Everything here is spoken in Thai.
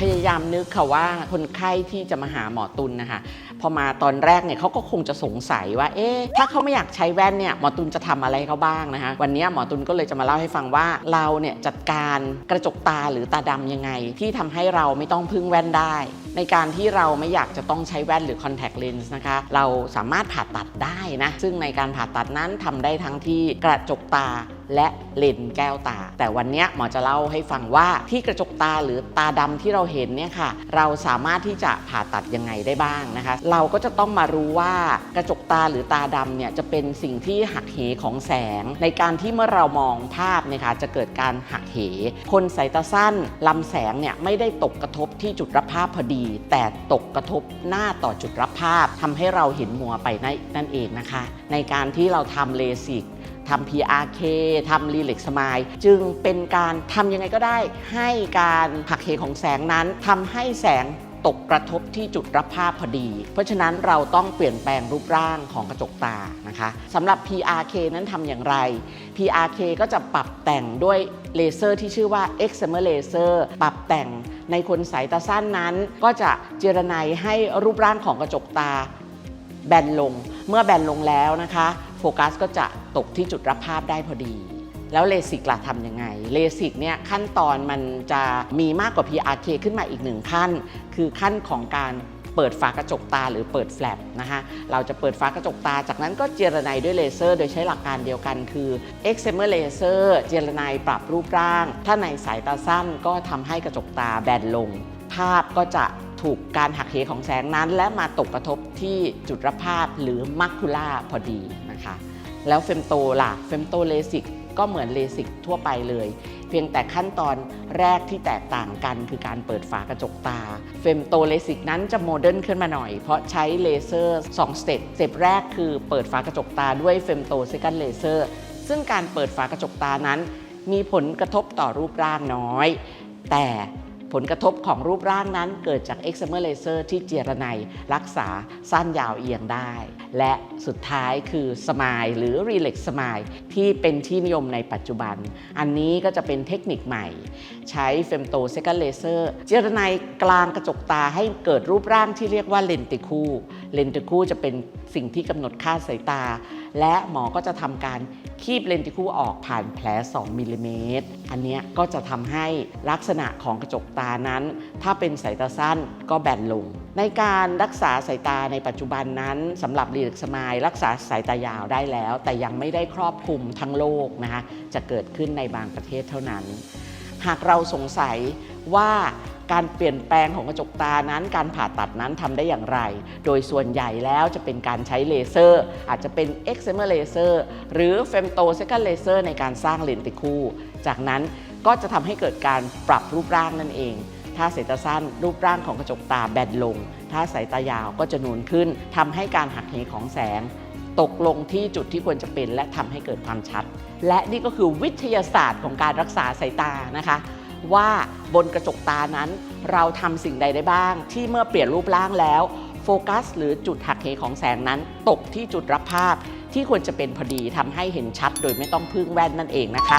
พยายามนึกค่ะว่าคนไข้ที่จะมาหาหมอตุลนะคะพอมาตอนแรกเนี่ยเขาก็คงจะสงสัยว่าเอ๊ะถ้าเขาไม่อยากใช้แว่นเนี่ยหมอตุลจะทำอะไรเขาบ้างนะคะวันนี้หมอตุลก็เลยจะมาเล่าให้ฟังว่าเราเนี่ยจัดการกระจกตาหรือตาดำยังไง ที่ทำให้เราไม่ต้องพึ่งแว่นได้ ในการที่เราไม่อยากจะต้องใช้แว่นหรือ contact lens นะคะเราสามารถผ่าตัดได้นะซึ่งในการผ่าตัดนั้นทำได้ทั้งที่กระจกตา และเลนแก้วตา แต่วันนี้หมอจะเล่าให้ฟังว่าที่กระจกตาหรือตาดำที่เราเห็นเนี่ยค่ะ เราสามารถที่จะผ่าตัดยังไงได้บ้างนะคะ เราก็จะต้องมารู้ว่ากระจกตาหรือตาดำเนี่ยจะเป็นสิ่งที่หักเหของแสง ในการที่เมื่อเรามองภาพเนี่ยค่ะจะเกิดการหักเห คนสายตาสั้นลำแสงเนี่ยไม่ได้ตกกระทบที่จุดรับภาพพอดี แต่ตกกระทบหน้าต่อจุดรับภาพทำให้เราเห็นมัวไปนั่นเองนะคะ ในการที่เราทำเลสิก ทำ PRK ทำ r e l a x Smile จึงเป็นการทำยังไงก็ได้ให้การหักเหของแสงนั้นทำให้แสงตกกระทบที่จุดรับภาพพอดี เพราะฉะนั้นเราต้องเปลี่ยนแปลงรูปร่างของกระจกตานะคะสำหรับ PRK นั้นทำอย่างไร PRK ก็จะปรับแต่งด้วยเลเซอร์ที่ชื่อว่า Excimer Laser ปรับแต่งในคนสายตาสั้นนั้น ก็จะเจรไนให้รูปร่างของกระจกตา แบนลง เมื่อแบนลงแล้วนะคะโฟกัสก็จะตกที่จุดรับภาพได้พอดี แล้วเลสิกล่ะทำยังไงเลสิกเนี่ยขั้นตอนมันจะมีมากกว่า PRK ขึ้นมาอีกหนึ่งขั้น คือขั้นของการเปิดฝากระจกตาหรือเปิดแฟลปนะคะเราจะเปิดฝากระจกตา จากนั้นก็เจรไนด้วยเลเซอร์ โดยใช้หลักการเดียวกันคือ Excimer Laser เจรไนปรับรูปร่าง ถ้าในสายตาสั้นก็ทำให้กระจกตาแบนลง ภาพก็จะ ถูกการหักเหของแสงนั้น และมาตกกระทบที่จุดรับภาพหรือมัคคูล่าพอดีนะคะ แล้วเฟมโตล่ะเฟมโตเลสิกก็เหมือนเลสิกทั่วไปเลย เพียงแต่ขั้นตอนแรกที่แตกต่างกันคือการเปิดฝากระจกตา เฟมโตเลสิกนั้นจะโมเดิร์นขึ้นมาหน่อย เพราะใช้เลเซอร์2สเต็ปสเต็ปแรกคือเปิดฝากระจกตาด้วยเฟมโตเซคันเลเซอร์ซึ่งการเปิดฝากระจกตานั้น มีผลกระทบต่อรูปร่างน้อย แต่ ผลกระทบของรูปร่างนั้นเกิดจากเอ็กซ์มอร์เลเซอร์ที่เจรไนรักษาสั้นยาวเอียงได้และสุดท้ายคือ Smile หรือ Relax Smile ที่เป็นที่นิยมในปัจจุบัน อันนี้ก็จะเป็นเทคนิคใหม่ ใช้ Femto Second Laser เจรไนกลางกระจกตาให้เกิดรูปร่างที่เรียกว่าเลนติคูเลนติคูจะเป็นสิ่งที่กำหนดค่าสายตา และหมอก็จะทำการคีบเลนติคูออกผ่านแผล 2มิลลิเมตรอันนี้ก็จะทำให้ลักษณะของกระจกตานั้น ถ้าเป็นสายตาสั้นก็แบนลง ในการรักษาสายตาในปัจจุบันนั้นสำหรับรีลักสมายรักษาสายตายาวได้แล้ว แต่ยังไม่ได้ครอบคลุมทั้งโลกนะคะจะเกิดขึ้นในบางประเทศเท่านั้น หากเราสงสัยว่าการเปลี่ยนแปลงของกระจกตานั้น การผ่าตัดนั้นทำได้อย่างไร โดยส่วนใหญ่แล้วจะเป็นการใช้เลเซอร์ อาจจะเป็น Excimer Laser หรือ Femto Second Laser ในการสร้างเลนติคู่ จากนั้นก็จะทำให้เกิดการปรับรูปร่างนั่นเอง ถ้าสายตาสั้นรูปร่างของกระจกตาแบนลง ถ้าสายตายาวก็จะนูนขึ้นทำให้การหักเหของแสง ตกลงที่จุดที่ควรจะเป็นและทำให้เกิดความชัด และนี่ก็คือวิทยาศาสตร์ของการรักษาสายตานะคะ ว่าบนกระจกตานั้น เราทำสิ่งใดได้บ้าง ที่เมื่อเปลี่ยนรูปร่างแล้วโฟกัส หรือจุดหักเหของแสงนั้น ตกที่จุดรับภาพที่ควรจะเป็นพอดีทำให้เห็นชัด โดยไม่ต้องพึ่งแว่นนั่นเองนะคะ